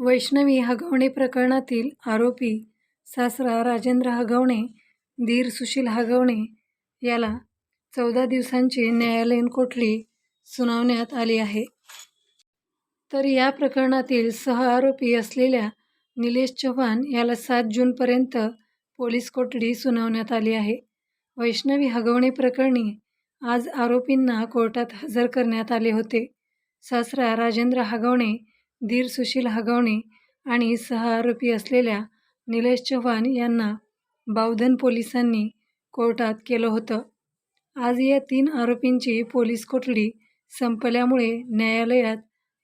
वैष्णवी हगवणे प्रकरणातील आरोपी सासरा राजेंद्र हगवणे धीर सुशील हगवणे याला चौदा दिवसांची न्यायालयीन कोठडी सुनावण्यात आली आहे. तर या प्रकरणातील सहआरोपी असलेल्या निलेश चव्हाण याला सात जूनपर्यंत पोलीस कोठडी सुनावण्यात आली आहे. वैष्णवी हगवणे प्रकरणी आज आरोपींना कोर्टात हजर करण्यात आले होते. सासरा राजेंद्र हगवणे धीर सुशील हगवणे आणि सहआरोपी असलेल्या निलेश चव्हाण यांना बावधन पोलिसांनी कोर्टात केलं होतं. आज या तीन आरोपींची पोलीस कोठडी संपल्यामुळे न्यायालयात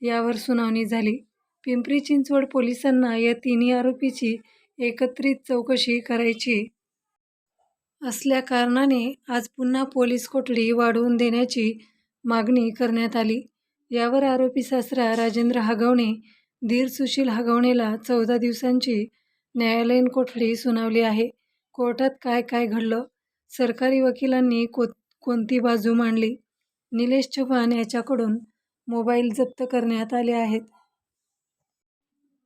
यावर सुनावणी झाली. पिंपरी चिंचवड पोलिसांना या तिन्ही आरोपीची एकत्रित चौकशी करायची असल्या कारणाने आज पुन्हा पोलीस कोठडी वाढवून देण्याची मागणी करण्यात आली. यावर आरोपी सासरा राजेंद्र हगवणे धीर सुशील हगवणेला चौदा दिवसांची न्यायालयीन कोठडी सुनावली आहे. कोर्टात काय काय घडलं? सरकारी वकिलांनी को कोणती बाजू मांडली? निलेश चव्हाण याच्याकडून मोबाईल जप्त करण्यात आले आहेत.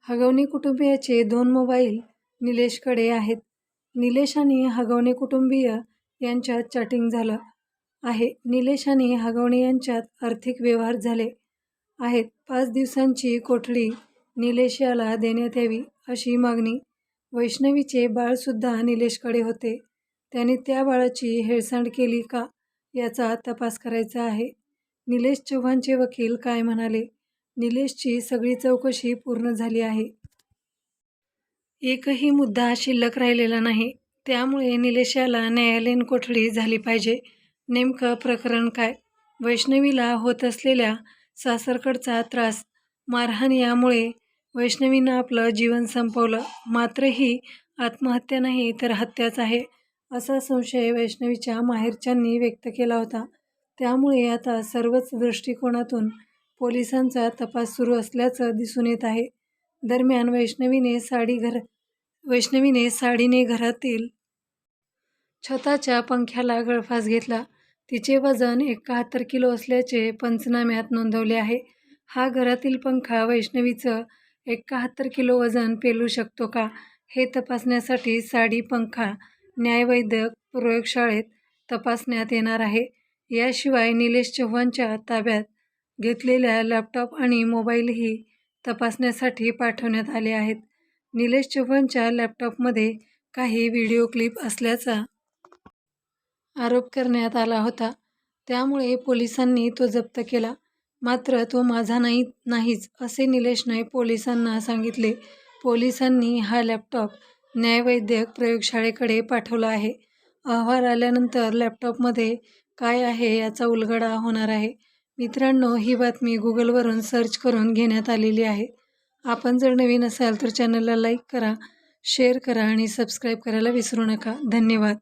हगवणे कुटुंबियाचे दोन मोबाईल निलेशकडे आहेत. निलेश आणि हगवणे कुटुंबीय यांच्यात चॅटिंग झालं. आहे. निलेश आणि हगवणे यांच्यात आर्थिक व्यवहार झाले आहेत. पाच दिवसांची कोठडी निलेश याला देण्यात यावी अशी मागणी. वैष्णवीचे बाळसुद्धा निलेशकडे होते. त्याने त्या बाळाची हेळसांड केली का याचा तपास करायचा आहे. निलेश चव्हाणचे वकील काय म्हणाले? निलेशची सगळी चौकशी पूर्ण झाली आहे. एकही मुद्दा शिल्लक राहिलेला नाही. त्यामुळे निलेश याला न्यायालयीन कोठडी झाली पाहिजे. नेमकं प्रकरण काय? वैष्णवीला होत असलेल्या सासरकडचा त्रास मारहाण यामुळे वैष्णवीनं आपलं जीवन संपवलं. मात्र ही आत्महत्या नाही तर हत्याच आहे असा संशय वैष्णवीच्या माहेरच्यांनी व्यक्त केला होता. त्यामुळे आता सर्वच दृष्टिकोनातून पोलिसांचा तपास सुरू असल्याचं दिसून येत आहे. दरम्यान वैष्णवीने साडी घर वैष्णवीने साडीने घरातील छताच्या पंख्याला गळफास घेतला. तिचे वजन एकाहत्तर किलो असल्याचे पंचनाम्यात नोंदवले आहे. हा घरातील पंखा वैष्णवीचं एकाहत्तर किलो वजन पेलू शकतो का? हे तपासण्यासाठी साडी पंखा न्यायवैद्यक प्रयोगशाळेत तपासण्यात येणार आहे. याशिवाय निलेश चव्हाणच्या ताब्यात घेतलेल्या लॅपटॉप आणि मोबाईलही तपासण्यासाठी पाठवण्यात आले आहेत. निलेश चव्हाणच्या लॅपटॉपमध्ये काही व्हिडिओ क्लिप असल्याचा आरोप करण्यात आला होता. त्यामुळे पोलिसांनी तो जप्त केला. मात्र तो माझा नाही नाहीच असे निलेशने पोलिसांना सांगितले. पोलिसांनी हा लॅपटॉप न्यायवैद्यक प्रयोगशाळेकडे पाठवला आहे. अहवाल आल्यानंतर लॅपटॉपमध्ये काय आहे याचा उलगडा होणार आहे. मित्रांनो ही बातमी गुगलवरून सर्च करून घेण्यात आलेली आहे. आपण जर नवीन असाल तर चॅनलला लाईक करा शेअर करा आणि सबस्क्राईब करायला विसरू नका. धन्यवाद.